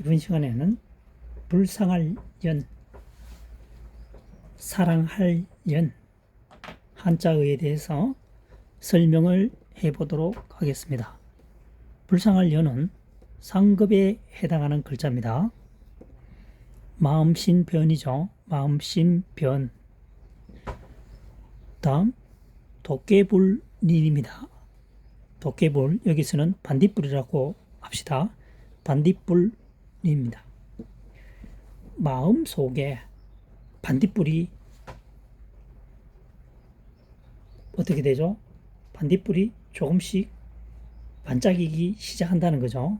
이번 시간에는 불상할 연, 사랑할 연, 한자어에 대해서 설명을 해보도록 하겠습니다. 불상할 연은 상급에 해당하는 글자입니다. 마음신변이죠. 마음신변. 다음 도깨불린입니다. 도깨불 여기서는 반딧불이라고 합시다. 반딧불 입니다. 마음 속에 반딧불이 어떻게 되죠? 반딧불이 조금씩 반짝이기 시작한다는 거죠.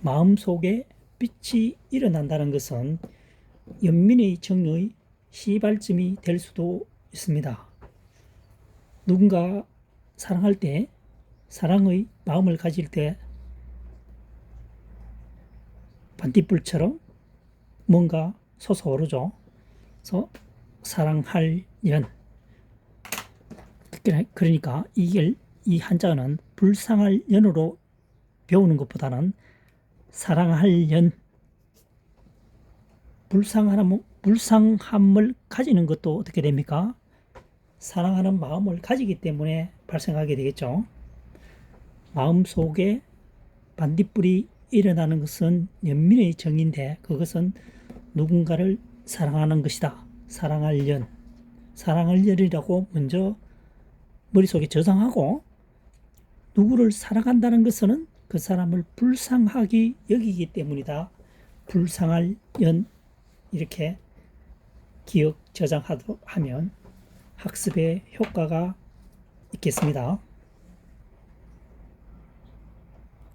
마음 속에 빛이 일어난다는 것은 연민의 정의 시발점이 될 수도 있습니다. 누군가 사랑할 때, 사랑의 마음을 가질 때 반딧불처럼 뭔가 솟아오르죠. 그래서 사랑할 연. 그러니까 이게 이 한자는 불상할 연으로 배우는 것보다는 사랑할 연, 불상함, 불상함을 가지는 것도 어떻게 됩니까? 사랑하는 마음을 가지기 때문에 발생하게 되겠죠. 마음 속에 반딧불이 일어나는 것은 연민의 정인데 그것은 누군가를 사랑하는 것이다. 사랑할 연. 사랑할 연이라고 먼저 머릿속에 저장하고 누구를 사랑한다는 것은 그 사람을 불쌍하게 여기기 때문이다. 불쌍할 연 이렇게 기억 저장하면 학습에 효과가 있겠습니다.